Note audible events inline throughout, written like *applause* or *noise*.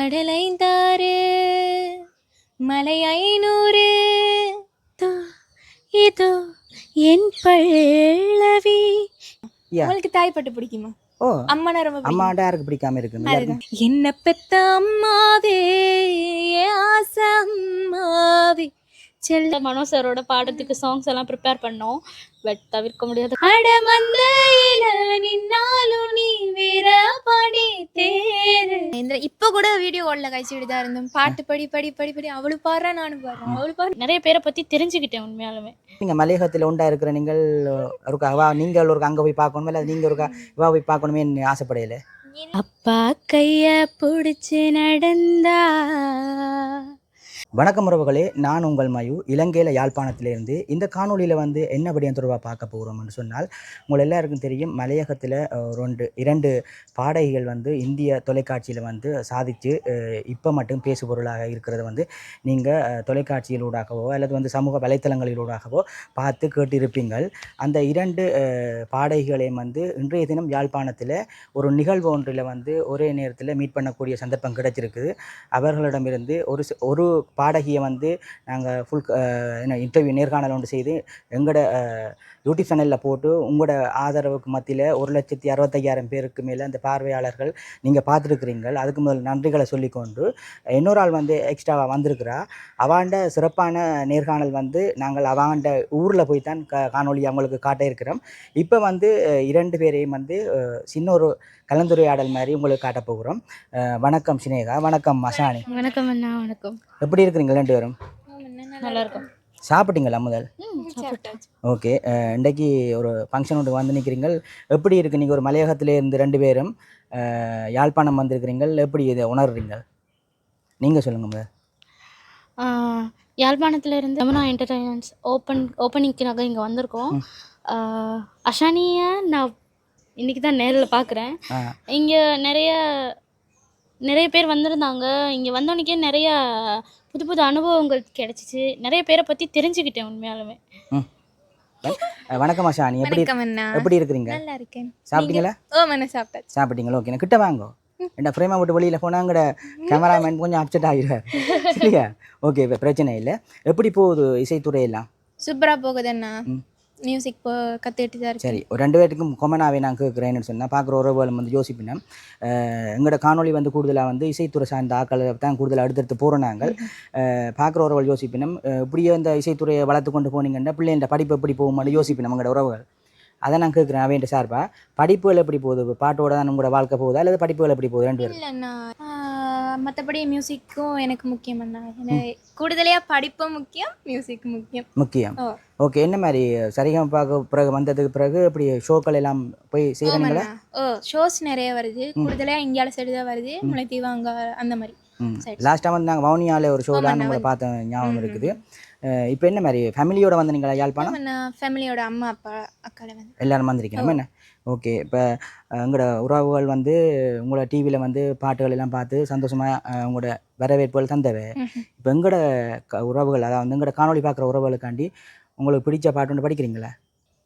கடலைந்தாறு மலை ஐநூறு. தோ, இதோ என் Yeah. உங்களுக்கு தாய்ப்பாட்டு பிடிக்குமா? ஓ. அம்மனா ரொம்ப பிடிக்குமா? அம்மாண்ட யாருக்கு பிடிக்காம இருக்கு. என்ன பெத்த அம்மாவே ஆசை அம்மாவே. செல்ல மனோ சாரோட பாடத்துக்கு சாங்ஸ் எல்லாம் ப்ரிப்பேர் பண்ணோம். பட் தவிர்க்க முடியாத. அடமந்தையில நின்னாலும் நீ வேற பாடி தேரு. இந்த இப்ப கூட வீடியோ ஓடல கழிச்சுட்டு தான் இருந்தோம். பாட்டு படி படி படி படி. அவளு பாடுறா நானும் பாடுறேன். அவளு பாடுறா நிறைய பேரை பத்தி தெரிஞ்சுக்கிட்டேன் உண்மையாலுமே. நீங்க மலையகத்துல உண்டா இருக்கிற நீங்கள் ஒருக்கா வா நீங்கள் ஒரு அங்க போய் பார்க்கணுமே இல்லை நீங்க ஒருக்கா வா போய் பார்க்கணுமே ஆசைப்படையில. அப்பா கைய புடிச்சு நடந்தா வணக்கம் உறவுகளே நான் உங்கள் மயு. இலங்கையில் யாழ்ப்பாணத்திலிருந்து இந்த காணொளியில் வந்து என்ன படியம் தொடர்பாக பார்க்க போகிறோம்னு சொன்னால் உங்கள் எல்லாருக்கும் தெரியும் மலையகத்தில் ரெண்டு இரண்டு பாடகிகள் வந்து இந்திய தொலைக்காட்சியில் வந்து சாதித்து இப்போ மட்டும் பேசுபொருளாக இருக்கிறத வந்து நீங்கள் தொலைக்காட்சியிலூடாகவோ அல்லது வந்து சமூக வலைத்தளங்களிலூடாகவோ பார்த்து கேட்டிருப்பீங்கள். அந்த இரண்டு பாடகிகளையும் வந்து இன்றைய தினம் யாழ்ப்பாணத்தில் ஒரு நிகழ்வு ஒன்றில் வந்து ஒரே நேரத்தில் மீட் பண்ணக்கூடிய சந்தர்ப்பம் கிடைச்சிருக்குது. அவர்களிடமிருந்து ஒரு ஒரு ஒரு பாடகியை வந்து நாங்கள் ஃபுல் என்ன இன்டர்வியூ நேர்காணல் ஒன்று செய்து எங்களோட யூடியூப் சேனலில் போட்டு உங்களோட ஆதரவுக்கு மத்தியில் ஒரு லட்சத்தி அறுபத்தையாயிரம் பேருக்கு மேலே அந்த பார்வையாளர்கள் நீங்கள் பார்த்துருக்குறீங்க அதுக்கு முதல் நன்றிகளை சொல்லிக்கொண்டு இன்னொரு ஆள் வந்து எக்ஸ்ட்ராவாக வந்திருக்கிறா. அவாண்ட சிறப்பான நேர்காணல் வந்து நாங்கள் அவாண்ட ஊரில் போய் தான் க காணொளி அவங்களுக்கு காட்ட இருக்கிறோம். இப்போ வந்து இரண்டு பேரையும் வந்து சின்ன ஒரு கலந்துரையாடல் மாதிரி உங்களுக்கு காட்ட போகிறோம். வணக்கம் சினேகா வணக்கம் மசானி. வணக்கம் அண்ணா வணக்கம். எப்படி இருக்கிறீங்க ரெண்டு பேரும்? நல்லா இருக்கும் சாப்பிட்டீங்களா முதல்? ஓகே இன்றைக்கு ஒரு ஃபங்க்ஷன் ஒன்று வந்து நிற்கிறீங்க எப்படி இருக்கு? நீங்கள் ஒரு மலையகத்திலே இருந்து ரெண்டு பேரும் யாழ்ப்பாணம் வந்திருக்கிறீங்கள். எப்படி இதை உணர்றீங்க நீங்கள் சொல்லுங்க முதல். யாழ்ப்பாணத்துல இருந்து யமுனா என்டர்டைன்மெண்ட்ஸ் ஓப்பன் ஓப்பனிங்க்காக இங்கே வந்திருக்கோம். அஷானியை நான் இன்னைக்கு தான் நேரில் பார்க்குறேன் இங்கே நிறைய நிறைய பேர் வந்திருந்தாங்க. இங்கே வந்தோடனே நிறைய புது புது அனுபவங்கள் கிடைச்சிச்சு. நிறைய பேரை பற்றி தெரிஞ்சுக்கிட்டேன் உண்மையாலுமே. வணக்கம் அஷானி எப்படி வணக்கம் அண்ணா. எப்படி இருக்கிறீங்க? நல்லா இருக்கேன். சாப்பிட்டீங்களா? ஓ மன சாப்பிட்டாச்சு. சாப்பிட்டீங்களா? ஓகே. கிட்ட வாங்கோ. என்ன ஃப்ரேமை விட்டு வெளியில் போனாங்கட. கேமராமேன் கொஞ்சம் அப்செட் ஆகிடுவார் சரியா ஓகே இப்போ பிரச்சனை இல்லை. எப்படி போகுது இசைத்துறையெல்லாம் சூப்பரா போகுதுண்ணா ம். மியூசிக் இப்போ கற்றுக்கிட்டு தான் சரி ஒரு ரெண்டு பேருக்கும் கொமனாவே நான் கேட்குறேன்னு சொன்னால் பார்க்குற உறவுகள் வந்து யோசிப்பினேன் எங்களோட காணொளி வந்து கூடுதலாக வந்து இசைத்துறை சார்ந்த ஆக்களை தான் கூடுதலாக அடுத்தடுத்து போகிறோம் நாங்கள். பார்க்குற உறவுகள் யோசிப்பினம் இப்படியே இந்த இசைத்துறையை வளர்த்து கொண்டு போனீங்கன்னா பிள்ளைன்ற படிப்பு எப்படி போகும்னு யோசிப்பினம் எங்களோட உறவுகள். அதை நான் கேட்குறேன் அவைன்ற சார்பா படிப்புகள் எப்படி போகுது? பாட்டோட தான் உங்களோட வாழ்க்கை போகுதா? அல்லது படிப்புகள் எப்படி போகுது? ரெண்டு பேரும் இல்லைண்ணா. மற்றபடி மியூசிக்கும் எனக்கு முக்கியம் எனக்கு கூடுதலையாக படிப்பும் முக்கியம் மியூசிக் முக்கியம். முக்கியம். ஓகே என்ன மாதிரி சரிகம் பார்க்க பிறகு வந்ததுக்கு பிறகு இப்படி ஷோக்கள் எல்லாம் போய் செய்கிறீங்களா ஆமாண்ணா. ஓ ஷோஸ் நிறைய வருது. கூடுதலாக இந்தியாவில் சைடு தான் வருது. முளைத்தீவு அங்கே அந்த மாதிரி ம். சரி. லாஸ்ட்டாக வந்து நாங்கள் வவுனியாவில் ஒரு ஷோலாம் நம்மளை வந்து- பார்த்த ஞாபகம் இருக்குது. இப்போ என்ன மாதிரி? ஃபேமிலியோட வந்தீங்களா யாழ்ப்பாணம்? ஃபேமிலியோட அம்மா அப்பா அக்கால வந்து. எல்லாரும் வந்திருக்கணும் என்ன? ஓகே இப்போ உங்களோட உறவுகள் வந்து உங்களோட டிவியில் வந்து பாட்டுகள் எல்லாம் பார்த்து சந்தோஷமாக உங்களோட வரவேற்புகள் தந்தவை. இப்போ எங்களோட க உறவுகள் அதாவது எங்களோட காணொளி பார்க்குற உறவுகளுக்காண்டி உங்களுக்கு பிடிச்ச பாட்டு ஒன்று படிக்கிறீங்களா?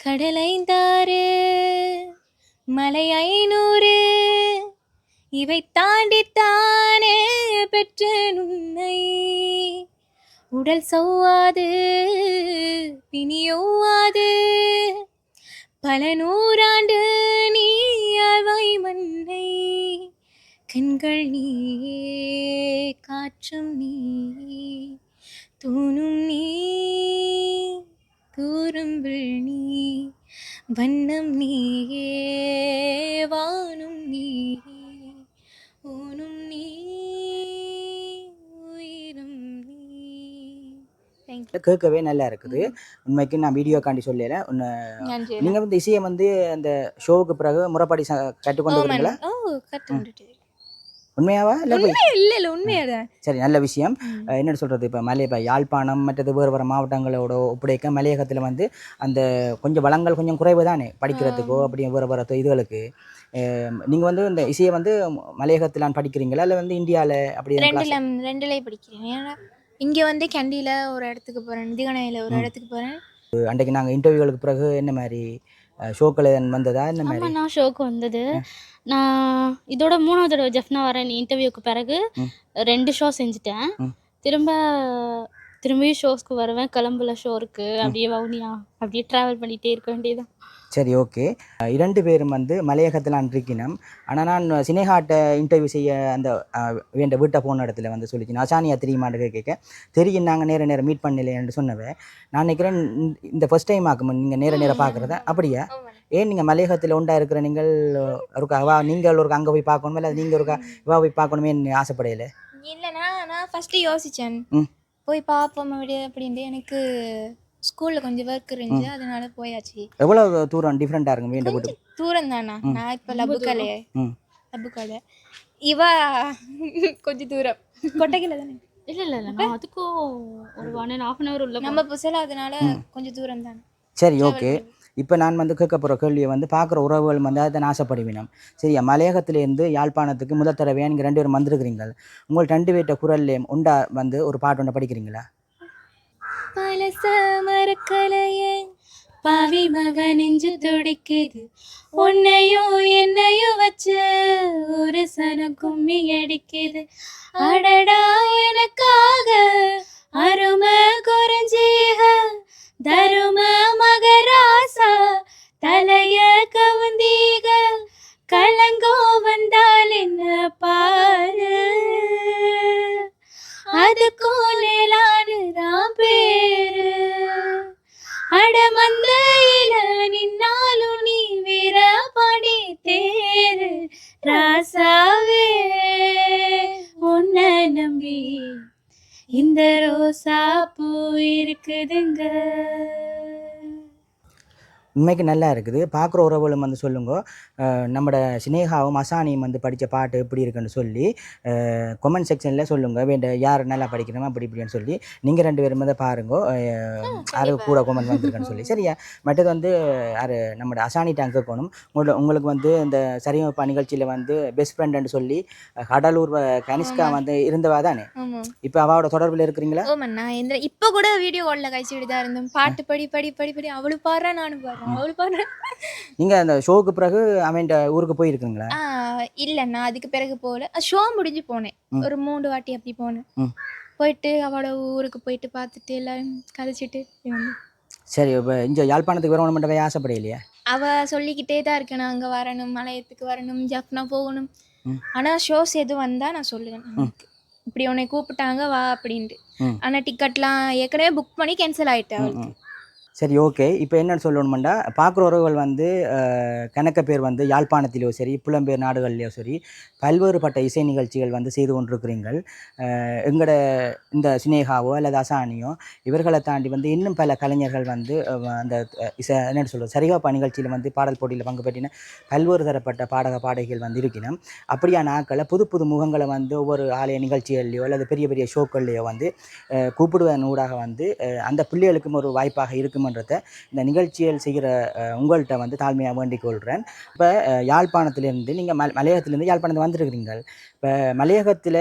கடலைந்தாறு மலை ஐநூறு இவை தாண்டித்தானே பெற்ற உன்னை. உடல் சௌவாது பிணியொவ்வாது பல நூறாண்டு நீ அவை மண்ணை கண்கள் நீயே காற்றும் நீ தூணும் நீ கூறும்பிள் நீ வண்ணம் நீயே வானும் நீ. கேட்கவே நல்லா இருக்குது. உண்மைக்கு நான் வீடியோ காண்டி சொல்லல. ஒன்று நீங்கள் வந்து இசையை வந்து அந்த ஷோவுக்கு பிறகு முறைப்படி கற்றுக்கொண்டு வரீங்களா உண்மையாவா? இல்லை இல்ல இல்ல உண்மையாதான் சரி நல்ல விஷயம். என்னன்னு சொல்கிறது இப்போ மலை இப்போ யாழ்ப்பாணம் மற்றது வேறு வேறு மாவட்டங்களோட ஒப்படைக்க மலையகத்தில் வந்து அந்த கொஞ்சம் வளங்கள் கொஞ்சம் குறைவு தானே படிக்கிறதுக்கோ அப்படி வேறு வேறு இதுகளுக்கு. நீங்கள் வந்து இந்த இசையை வந்து மலையகத்தில் படிக்கிறீங்களா? இல்லை வந்து இந்தியாவில் அப்படி ரெண்டுல ரெண்டுலயே படிக்கிறேன் இங்க வந்து கண்டியில ஒரு இடத்துக்கு போறேன். திகணையில ஒரு இடத்துக்கு போறேன். அன்றைக்கு நாங்கள் இன்டர்வியூகளுக்கு பிறகு என்ன மாதிரி ஷோக்கள் வந்ததா? இந்த மாதிரி? நான் ஷோக்கு வந்தது. நான் இதோட மூணாவது தடவை ஜெஃப்னா வரேன் இன்டர்வியூக்கு பிறகு. ரெண்டு ஷோ செஞ்சுட்டேன். திரும்ப திரும்பியும் ஷோஸ்க்கு வருவேன். கிளம்புல ஷோ இருக்கு. அப்படியே வவுனியா அப்படியே ட்ராவல் பண்ணிட்டே இருக்க வேண்டியதுதான். சரி ஓகே இரண்டு பேரும் வந்து மலையகத்தில் இருக்கணும் ஆனால் நான் சினேகாட்ட இன்டர்வியூ செய்ய அந்த வேண்ட வீட்டை போன இடத்துல வந்து சொல்லிச்சு அசானியா தெரியுமான்னு கேட்க தெரியும் நாங்கள் நேர நேரம் மீட் பண்ணலைன்னு சொன்னவன் நான் நினைக்கிறேன் இந்த- ஃபர்ஸ்ட் டைம் ஆக்கும் நீங்கள் நேர நேரம் பார்க்குறத அப்படியா? ஏன் நீங்கள் மலையகத்தில் உண்டா இருக்கிற நீங்கள் ஒருக்கா வா நீங்கள் ஒரு அங்கே போய் பார்க்கணும் இல்லை நீங்கள் ஒருக்கா வா போய் பார்க்கணுமேன்னு ஆசைப்படையில இல்லைண்ணா நான் ஃபஸ்ட்டு யோசித்தேன் ம். போய் பார்ப்போம் அப்படி அப்படின்ட்டு எனக்கு ஸ்கூலில் கொஞ்சம் ஒர்க் இருந்துச்சு அதனால போயாச்சு. எவ்வளோ தூரம் டிஃப்ரெண்ட்டாக இருக்கும் வேண்ட வீட்டு தூரம் தானா நான் இப்போ லப்புக்கலே ம். லப்புக்கலை இவ கொஞ்சம் தூரம். கொட்டைக்கில தானே? இல்லை இல்லை இல்லை. நான் அதுக்கும் ஒரு one and half an hour உள்ள நம்ம புசல அதனால கொஞ்சம் தூரம் தானே சரி ஓகே. இப்போ நான் வந்து கேட்க போகிற கேள்வியை வந்து பார்க்குற உறவுகள் வந்து அதை நாசப்படுவினம் சரியா? மலையகத்திலேருந்து யாழ்ப்பாணத்துக்கு முதல் தடவையாக நீங்கள் ரெண்டு பேரும் வந்திருக்கிறீங்க உங்கள் ரெண்டு பேர்ட்ட குரல்லையும் உண்டா வந்து ஒரு பாட்டு ஒன்று படிக்கிறீங்களா? பல மறக்கலையே. பாவி மக நெஞ்சு துடிக்குது. உன்னையோ என்னையோ வச்சு ஒரு சன கும்மி அடிக்குது. அடடா எனக்காக அரும குறைஞ்சீக தரும மகராசா தலைய கவுந்தீக கலங்கோ வந்தால் என்ன பாரு. அதுக்கும் மேலானுதான் இருக்குதுங்க உண்மைக்கு நல்லா இருக்குது. பார்க்குற உறவுகளும் வந்து சொல்லுங்க. நம்மட சினேகாவும் அசானியும் வந்து படித்த பாட்டு எப்படி இருக்குன்னு சொல்லி கமெண்ட் செக்ஷனில் சொல்லுங்கள் வேண்ட யார் நல்லா படிக்கிறோமோ அப்படி இப்படின்னு சொல்லி. நீங்கள் ரெண்டு பேரும் வந்து பாருங்க. யாரு கூட கமெண்ட் வந்திருக்குன்னு சொல்லி. சரியா? மற்றது வந்து யார் நம்மட அசானி டேங்க் கேட்கணும் உங்களோட உங்களுக்கு வந்து இந்த சரிகமப்பா நிகழ்ச்சியில் வந்து பெஸ்ட் ஃப்ரெண்டுன்னு சொல்லி கடலூர் கனிஷ்கா வந்து இருந்தவா தானே? இப்போ அவளோட தொடர்பில் இருக்கிறீங்களா? எந்த இப்போ கூட வீடியோ காலில் கழிச்சுட்டு தான் இருந்தோம். பாட்டு படி படி படி படி. அவளு பாடுறா நானும் பாடுறேன் அவளு நீங்கள் அந்த ஷோவுக்கு பிறகு அவன் ஊருக்கு போயிருக்கீங்களா இல்லைண்ணா அதுக்கு பிறகு போகல ஷோ முடிஞ்சு போனேன். ஒரு மூணு வாட்டி அப்படி போனேன். போயிட்டு அவளோட ஊருக்கு போயிட்டு பார்த்துட்டு எல்லாரும் கதைச்சிட்டு வந்தேன். சரி இப்போ இங்கே யாழ்ப்பாணத்துக்கு வரணும் மட்டும் ஆசைப்படையிலையா அவ சொல்லிக்கிட்டே தான் இருக்கேன் அங்கே வரணும் மலையத்துக்கு வரணும் ஜப்னா போகணும். ஆனால் ஷோஸ் எதுவும் வந்தால் நான் சொல்லுவேன். இப்படி உன்னை கூப்பிட்டாங்க வா அப்படின்ட்டு. ஆனால் டிக்கெட்லாம் ஏற்கனவே புக் பண்ணி கேன்சல் ஆயிட்டு ம், அவளுக்கு. சரி ஓகே இப்போ என்னென்னு சொல்லணுமெண்டா பார்க்குற உறவுகள் வந்து கணக்க பேர் வந்து யாழ்ப்பாணத்திலேயோ சரி புலம்பெயர் நாடுகள்லையோ சரி பல்வேறுபட்ட இசை நிகழ்ச்சிகள் வந்து செய்து கொண்டிருக்கிறீங்கள் எங்களோட இந்த சினேகாவோ அல்லது அசானியோ இவர்களை தாண்டி வந்து இன்னும் பல கலைஞர்கள் வந்து அந்த இசை என்னென்னு சொல்கிறது சரிகாப்பா நிகழ்ச்சியில் வந்து பாடல் போட்டியில் பங்கு பெற்றின பல்வேறு தரப்பட்ட பாடக பாடகிகள் வந்து இருக்கணும் அப்படியான ஆட்களை புது புது முகங்களை வந்து ஒவ்வொரு ஆலய நிகழ்ச்சிகள்லையோ அல்லது பெரிய பெரிய ஷோக்கள்லையோ வந்து கூப்பிடுவதன் ஊடாக வந்து அந்த பிள்ளைகளுக்கும் ஒரு வாய்ப்பாக இருக்கும் இருக்குமன்றதை இந்த நிகழ்ச்சிகள் செய்கிற உங்கள்கிட்ட வந்து தாழ்மையாக வேண்டிக் கொள்கிறேன் இப்போ யாழ்ப்பாணத்திலேருந்து நீங்கள் மல மலையகத்திலேருந்து யாழ்ப்பாணத்துக்கு வந்திருக்கிறீங்க இப்போ மலையகத்தில்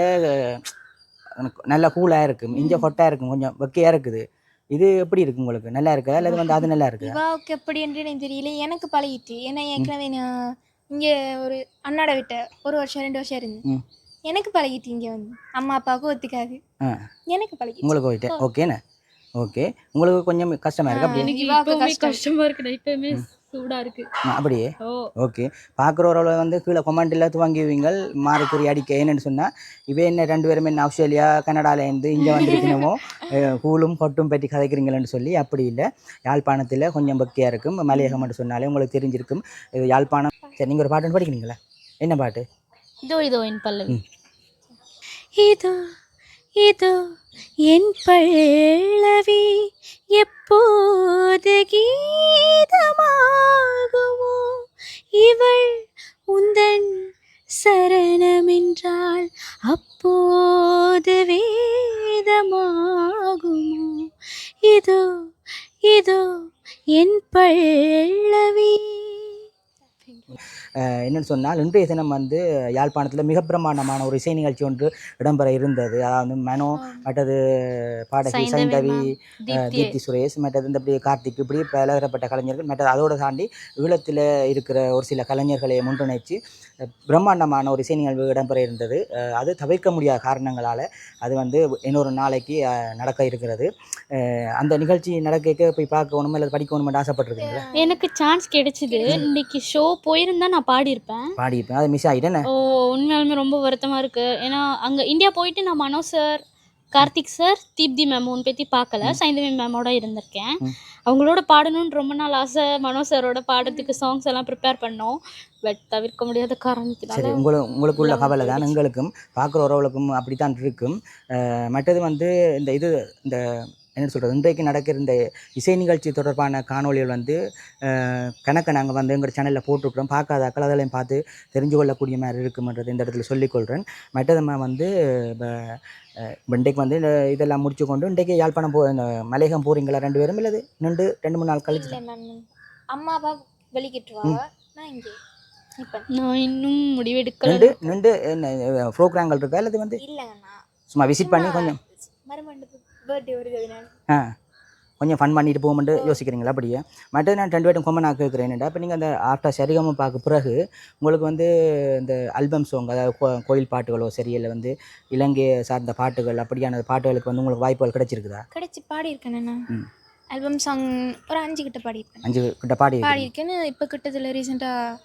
நல்ல கூலாக இருக்கும் இங்கே ஹொட்டாக இருக்கும் கொஞ்சம் வெக்கையாக இருக்குது. இது எப்படி இருக்கு உங்களுக்கு? நல்லா இருக்கா? அல்லது வந்து அது நல்லா இருக்குதா இவாவுக்கு எப்படி என்று எனக்கு தெரியல. எனக்கு பழகிட்டு ஏன்னா ஏற்கனவே நான் இங்கே ஒரு அண்ணாட விட்ட ஒரு வருஷம் ரெண்டு வருஷம் இருந்தேன். ம். எனக்கு பழகிட்டு இங்கே வந்து அம்மா அப்பாவுக்கும் ஒத்துக்காது. எனக்கு பழகிட்டு. உங்களுக்கு போயிட்டு ஓகேண்ணே. ஓகே. உங்களுக்கு கொஞ்சம் கஷ்டமாக இருக்கு? கஷ்டம். கஷ்டமா இருக்கு. இப்பவுமே சூடா இருக்கு. அப்படியே. ஓகே. பார்க்குறவங்கள வந்து கீழே கொமெண்டில் துவங்கிவிங்கள் மாறுக்குறி அடிக்க. என்னன்னு சொன்னால் இவே என்ன ரெண்டு பேரும் என்ன ஆஸ்திரேலியா கனடாலேருந்து இங்கே வந்திருக்கணுமோ? *laughs* கூலும் கொட்டும் பற்றி கதைக்கிறீங்களேன்னு சொல்லி அப்படி இல்லை. யாழ்ப்பாணத்தில் கொஞ்சம் பக்தியாக இருக்கும். மலையகம் என்று சொன்னாலே உங்களுக்கு தெரிஞ்சிருக்கும். இது யாழ்ப்பாணம். சரி நீங்கள் ஒரு பாட்டு படிக்கிறீங்களா? என்ன பாட்டு? இதோ இதோ என் பல்லவி. இதோ இதோ என் பல்லவி எப்போது கீதமாகுமோ என்னன்னு சொன்னால் இன்றைய தினம் வந்து யாழ்ப்பாணத்தில் மிக பிரமாண்டமான ஒரு இசை நிகழ்ச்சி ஒன்று இடம்பெற இருந்தது. அதாவது மனோ மற்றது பாடகி அஹ், தீப்தி. சுரேஷ் மற்றது இந்த இப்படி கார்த்திக் இப்படி பலதரப்பட்ட கலைஞர்கள் மற்றது அதோடு தாண்டி ஈழத்தில் இருக்கிற ஒரு சில கலைஞர்களை ஒன்றிணைச்சு அஹ், பிரம்மாண்டமான ஒரு இசை நிகழ்வு இடம்பெற இருந்தது. அது தவிர்க்க முடியாத காரணங்களால் அது வந்து இன்னொரு நாளைக்கு நடக்க இருக்கிறது. அந்த நிகழ்ச்சி நடக்க போய் பார்க்கணும் அல்லது படிக்கணும்னு ஆசைப்பட்டிருக்கீங்களா? எனக்கு சான்ஸ் கிடைச்சிது. இன்னைக்கு ஷோ போயிருந்தா நான் பாடியிருப்பேன். பாடியிருப்பேன். அது மிஸ் ஆகிட்டேன்னு ஓ உண்மையாலுமே ரொம்ப வருத்தமாக இருக்குது ஏன்னா அங்கே இந்தியா போயிட்டு நான் Mano sir Karthik sir Deepti ma'am உன் பற்றி பார்க்கல சைந்தவி மேமோட இருந்திருக்கேன். அவங்களோட பாடணும்னு ரொம்ப நாள் ஆசை. மனோ சாரோட பாடுறதுக்கு சாங்ஸ் எல்லாம் ப்ரிப்பேர் பண்ணோம். பட் தவிர்க்க முடியாத காரணத்தினால உங்களுக்கு உங்களுக்கு உள்ள எல்லாம் கவலை தான். எங்களுக்கும் பார்க்குற உறவுகளுக்கும் அப்படித்தான் இருக்கும். அஹ் மற்றது வந்து இந்த இது இந்த என்ன சொல்கிறது இன்றைக்கு நடக்கிற இந்த இசை நிகழ்ச்சி தொடர்பான காணொளிகள் வந்து கணக்கை நாங்கள் வந்து எங்கள் சேனலில் போட்டிருக்கிறோம் பார்க்காதாக்கள் அதெல்லாம் பார்த்து தெரிஞ்சு கொள்ளக்கூடிய மாதிரி இருக்குமன்றது இந்த இடத்துல சொல்லிக்கொள்கிறேன் மற்றது நம்ம வந்து இப்போ இன்றைக்கு வந்து இதெல்லாம் முடிச்சு கொண்டு இன்றைக்கு யாழ்ப்பாணம் போ இந்த மலையகம் போகிறீங்களா ரெண்டு பேரும்? இல்லது ரெண்டு ரெண்டு மூணு நாள் கழிச்சு அம்மா அப்பா வெளிக்கிட்டுருவாங்க நான் இங்கே. இப்போ நான் இன்னும் முடிவெடுக்கல. ரெண்டு ரெண்டு என்ன ப்ரோக்ராம்கள் இருக்கா? அல்லது வந்து இல்லைங்கண்ணா சும்மா விசிட் பண்ணி கொஞ்சம் அதனால ஆ கொஞ்சம் ஃபன் பண்ணிட்டு போகும்போது யோசிக்கிறீங்களா? அப்படியே. மற்றது நான் ரெண்டு பேரும் கொம்ப நான் கேட்குறேன் இப்போ நீங்கள் அந்த ஆஃப்டர் சரிகம பார்க்க பிறகு உங்களுக்கு வந்து இந்த ஆல்பம் சாங் அதாவது கோயில் பாட்டுகளோ சரி இல்லை வந்து இலங்கை சார்ந்த பாட்டுகள் அப்படியான பாட்டுகளுக்கு வந்து உங்களுக்கு வாய்ப்புகள் கிடைச்சிருக்குதா? கிடைச்சி பாடியிருக்கேன். ஆல்பம் சாங் ஒரு அஞ்சு கிட்ட பாடியிருப்பேன் அஞ்சு கிட்ட பாடி பாடியிருக்கேன்னு இப்போ கிட்டத்தில் ரீசெண்டாக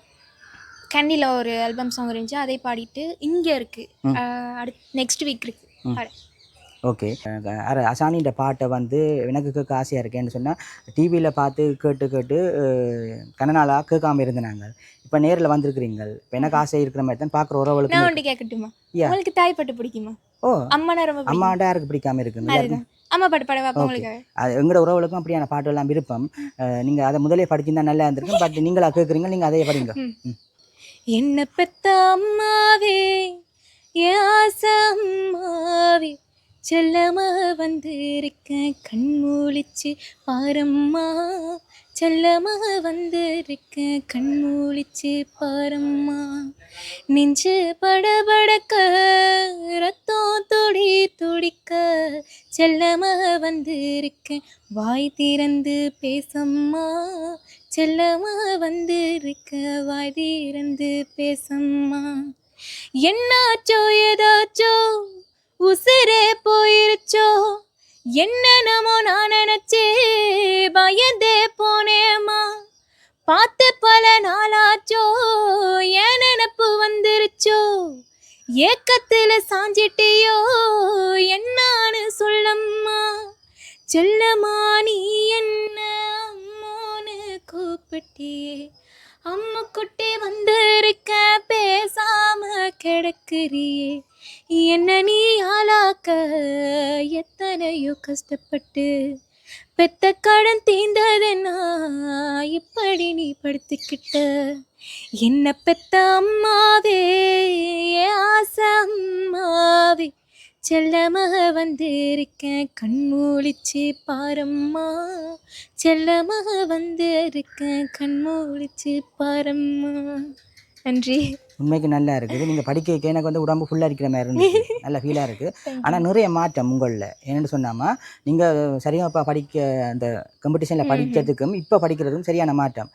கேண்டியில் ஒரு ஆல்பம் சாங் இருந்துச்சு அதை பாடிட்டு இங்கே இருக்குது. அடுத்து நெக்ஸ்ட் வீக் இருக்குது ஓகே. அர அசானின்ற பாட்டை வந்து எனக்கு கேட்க ஆசையாக இருக்கேன்னு சொன்னால் டிவியில் பார்த்து கேட்டு கேட்டு அஹ், கன நாளாக கேட்காம இருந்தாங்க இப்போ நேரில் வந்திருக்கிறீங்க இப்போ எனக்கு ஆசை இருக்கிற மாதிரி தான் பார்க்குற நான் உறவுகளுக்கு ஒன்று கேட்கட்டுமா. உங்களுக்கு தாய் பாட்டு பிடிக்குமா? ஓ. அம்மானா ரொம்ப அம்மாண்ட யாருக்கு பிடிக்காம அதுதான். அம்மா பாட்டு பாட வைப்பா Okay. உங்களுக்கு? அது எங்களோட உறவுகளுக்கும் அப்படியான பாட்டு எல்லாம் விருப்பம் நீங்கள் அதை முதலே படிச்சிருந்தா நல்லா இருந்திருக்கும். பட் நீங்களா கேட்குறீங்க நீங்கள் அதே படிங்க. என்ன பெத்த அம்மாவே என் ஆசை அம்மாவே. செல்லமா வந்திருக்க கண் மூழிச்சு பாரம்மா செல்லமா வந்திருக்க கண் மூழிச்சு பாரம்மா. நெஞ்சு படபடக்க ரத்தம் துடி துடிக்க செல்லமா வந்திருக்க வாய் திறந்து பேசம்மா. செல்லமா வந்திருக்க வாய் திறந்து பேசம்மா. என்னாச்சோ ஏதாச்சோ உசிரே போயிருச்சோ? என்னென்னமோ நான் நினைச்சே பயந்தே போனேம்மா. பார்த்து பல நாளாச்சோ? ஏன் நினப்பு வந்துருச்சோ? ஏக்கத்துல சாஞ்சிட்டியோ? என்னான்னு சொல்லம்மா. செல்லம்மா நீ என்ன அம்மோன்னு கூப்பிட்டியே. அம்மா குட்டி வந்திருக்க பேசாம கிடக்குறியே. என்ன நீ ஆளாக்க எத்தனையோ கஷ்டப்பட்டு பெத்த கடன் தீந்ததுன்னா இப்படி நீ படுத்துக்கிட்ட? என்ன பெத்த அம்மாவே ஆசை அம்மாவே செல்லமாக வந்திருக்கேன் கண் மூழிச்சு பாரம்மா. செல்லமாக வந்திருக்கேன் கண் மூழிச்சு பாரம்மா. நன்றி. உண்மைக்கு நல்லா இருக்குது. நீங்கள் படிக்க வைக்க எனக்கு வந்து உடம்பு ஃபுல்லாக இருக்கிற மாதிரி இருந்துச்சு. நல்ல ஃபீலாக இருக்குது ஆனால் நிறைய மாற்றம் உங்களில். என்னென்னு சொன்னாமா நீங்கள் சரியாப்பா படிக்க அந்த காம்படிஷனில் படிக்கிறதுக்கும் இப்போ படிக்கிறதுக்கும் சரியான மாற்றம்.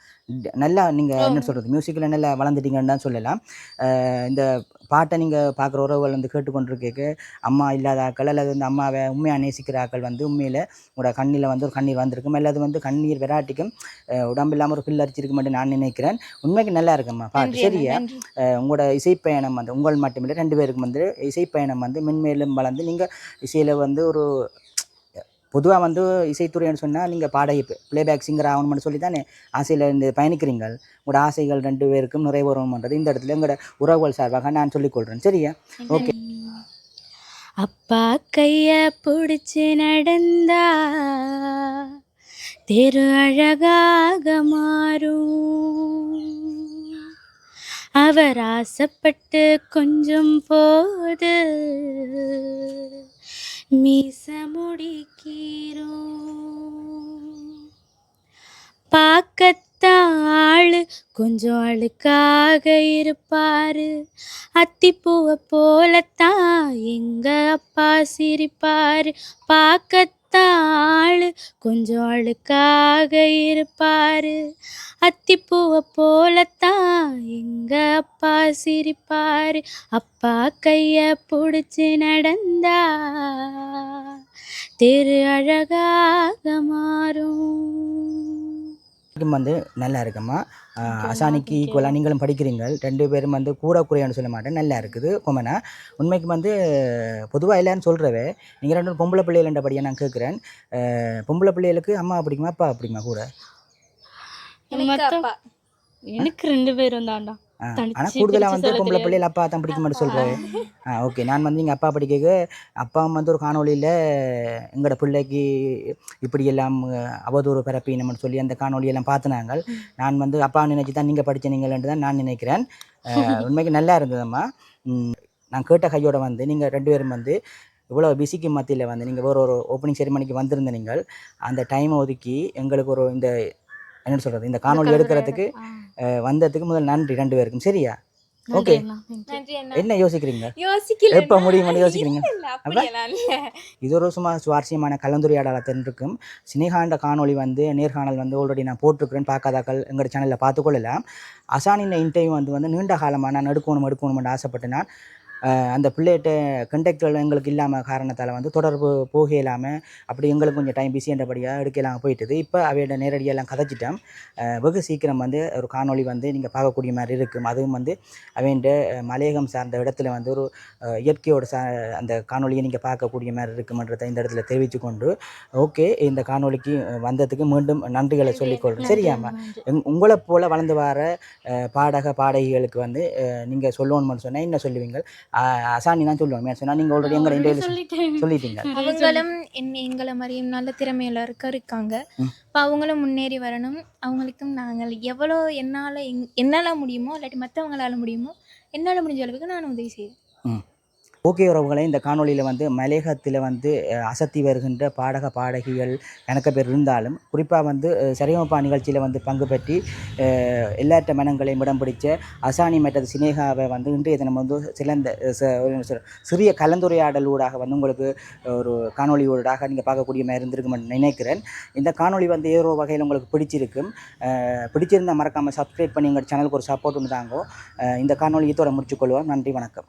நல்லா நீங்கள் என்ன சொல்கிறது மியூசிக்கில் நல்லா வளர்ந்துட்டீங்கன்னு தான் சொல்லலாம். இந்த பாட்டை நீங்கள் பார்க்குற உறவுகள் வந்து கேட்டுக்கொண்டிருக்க அம்மா இல்லாத ஆக்கள் அல்லது வந்து அம்மாவை உண்மையாக நேசிக்கிற ஆக்கள் வந்து உண்மையில் உங்களோட கண்ணில் வந்து ஒரு கண்ணீர் வந்திருக்கும். அல்லது வந்து கண்ணீர் வெராட்டிக்கும். உடம்பு இல்லாமல் ஒரு பில் அரிச்சிருக்கும் என்று நான் நினைக்கிறேன். உண்மைக்கு நல்லா இருக்கும்மா பாட்டு. சரியா? உங்களோட இசைப்பயணம் வந்து உங்கள் மட்டுமில்லை ரெண்டு பேருக்கும் வந்து இசைப்பயணம் வந்து மென்மேலும் வளர்ந்து நீங்கள் இசையில் வந்து ஒரு பொதுவாக வந்து இசைத்துறைன்னு சொன்னால் நீங்கள் பாடகி ப்ளேபேக் சிங்கர் ஆகணும்னு சொல்லி தானே ஆசையில் இருந்து பயணிக்கிறீங்க. உங்களோட ஆசைகள் ரெண்டு பேருக்கும் நிறைவேறணும்ன்றது இந்த இடத்துல எங்களோட உறவுகள் சார்பாக நான் சொல்லிக்கொள்கிறேன் சரியா? ஓகே. அப்பா கைய பிடிச்சு நடந்தா தெரு அழகாக மாறும். அவர் ஆசைப்பட்டு கொஞ்சம் போது மீசமுடிக்கிறோ? பார்க்கத்தாள் கொஞ்சம் அழுக்காக இருப்பாரு. அத்திப்பூவை போலத்தான் எங்க அப்பா சிரிப்பாரு. பார்க்கத்தான் கொஞ்சம் அழுக்காக இருப்பாரு. அத்திப்பூவை போலத்தான் எங்க அப்பா சிரிப்பாரு. அப்பா கைய பிடிச்சி நடந்தா தெரு அழகாக மாறும். வரைக்கும் வந்து நல்லா இருக்கும்மா ஆஹ் அசானிக்கு ஈக்குவலாக நீங்களும் படிக்கிறீங்க ரெண்டு பேரும் வந்து கூட குறையான்னு சொல்ல மாட்டேன். நல்லா இருக்குது கொமனா உண்மைக்கு வந்து பொதுவாக இல்லைன்னு சொல்கிறவே நீங்கள் ரெண்டு பேரும் பொம்பளை பிள்ளைகள்ன்றபடியாக நான் கேட்குறேன். பொம்பளை பிள்ளைகளுக்கு அம்மா பிடிக்குமா அப்பா பிடிக்குமா கூட? எனக்கு ரெண்டு பேரும் தான்டா. ஆனால் கூடுதலாக வந்து பொம்பளை. பிள்ளைகள் அப்பா தான் பிடிக்க மாட்டேன் சொல்கிறேன் ஆ. ஓகே நான் வந்து நீங்கள் அப்பா படிக்க அப்பா வந்து ஒரு காணொளியில் எங்களோட பிள்ளைக்கு இப்படி எல்லாம் அவதூறு பரப்பினம்னு சொல்லி அந்த காணொளியெல்லாம் பார்த்துனாங்க நான் வந்து அப்பா நினைச்சு தான் நீங்கள் படிச்சீங்களேன்னு தான் நான் நினைக்கிறேன். *laughs* உண்மைக்கு நல்லா இருந்ததம்மா. நான் கேட்ட கையோட வந்து நீங்கள் ரெண்டு பேரும் வந்து இவ்வளோ பிஸிக்கு மத்தியில் வந்து நீங்கள் வேறு ஒரு ஓப்பனிங் செரிமனிக்கு வந்திருந்த நீங்கள் அந்த டைமை ஒதுக்கி எங்களுக்கு ஒரு இந்த என்ன சொல்கிறது இந்த காணொளி எடுக்கிறதுக்கு வந்ததுக்கு முதல் நன்றி ரெண்டு பேருக்கும். சரியா? ஓகே. என்ன யோசிக்கிறீங்க? எப்போ முடியும்னு யோசிக்கிறீங்க? இது ஒரு சும்மா சுவாரஸ்யமான கலந்துரையாடலாக இருக்கும் சினேகாண்ட காணொளி வந்து நேர்காணல் வந்து ஆல்ரெடி நான் போட்டிருக்கிறேன் பார்க்காதாக்கள் எங்களோட சேனலில் பார்த்துக்கொள்ளலாம். அசானின் இன்டர்வியூ வந்து வந்து நீண்ட காலமாக நான் எடுக்கணும் எடுக்கணும்னு ஆசைப்பட்டு நான் அந்த பிள்ளைகிட்ட கண்டக்டர் எங்களுக்கு இல்லாமல் காரணத்தால் வந்து தொடர்பு போக இல்லாமல் அப்படி எங்களுக்கு கொஞ்சம் டைம் பிஸின்றபடியாக எடுக்கலாம் போயிட்டுது. இப்போ அவையோட நேரடியெல்லாம் கதைச்சிட்டோம். அஹ், வெகு சீக்கிரம் வந்து ஒரு காணொளி வந்து நீங்கள் பார்க்கக்கூடிய மாதிரி இருக்கும். அதுவும் வந்து அவைண்ட மலையகம் சார்ந்த இடத்துல வந்து ஒரு இயற்கையோட சா அந்த காணொளியை நீங்கள் பார்க்கக்கூடிய மாதிரி இருக்குமன்றதை இந்த இடத்துல தெரிவித்து கொண்டு ஓகே இந்த காணொளிக்கு அஹ், வந்ததுக்கு மீண்டும் நன்றிகளை சொல்லிக்கொள்கிறேன். சரியாம்மா? உங்களை போல வளர்ந்து வர பாடக பாடகிகளுக்கு வந்து நீங்கள் சொல்லணும்னு சொன்னால் என்ன சொல்லுவீங்க? அசானி தான் சொல்லுவாங்க. சொன்னால் நீங்கள் ஆல்ரெடி எங்களை இன்டர்வியூ. சொல்லிட்டீங்க. அவங்களும் என்ன எங்களை மாதிரியும் நல்ல திறமையில இருக்க இருக்காங்க. இப்போ அவங்களும் முன்னேறி வரணும். அவங்களுக்கும் நாங்கள் எவ்வளோ என்னால் எங் என்னால் முடியுமோ இல்லாட்டி மற்றவங்களால முடியுமோ என்னால் முடிஞ்ச அளவுக்கு நான் உதவி செய்வேன். ஓகே உறவுகளை இந்த காணொளியில் வந்து மலையகத்தில் வந்து அசத்தி வருகின்ற பாடக பாடகிகள் எனக்கு பேர் இருந்தாலும் குறிப்பாக வந்து அஹ், நிகழ்ச்சியில் வந்து பங்கு பெற்றி எல்லாற்ற மனங்களையும் இடம் பிடிச்ச அசானி மற்றது சினேகாவை வந்து இன்றைய தினம் வந்து சிறந்த அஹ், ச- ஒரு சிறிய கலந்துரையாடலூடாக வந்து உங்களுக்கு ஒரு காணொளி ஊடாக நீங்கள் பார்க்கக்கூடிய மாதிரி இருந்திருக்கும் நினைக்கிறேன். இந்த காணொளி வந்து ஏதோ வகையில் உங்களுக்கு பிடிச்சிருக்கும். பிடிச்சிருந்தால் பிடிச்சிருந்தா மறக்காமல் சப்ஸ்கிரைப் பண்ணி எங்கள் சேனலுக்கு ஒரு சப்போர்ட் ஒன்று தாங்கோ. இந்த காணொளி இதோட முடிச்சுக்கொள்வோம். நன்றி வணக்கம்.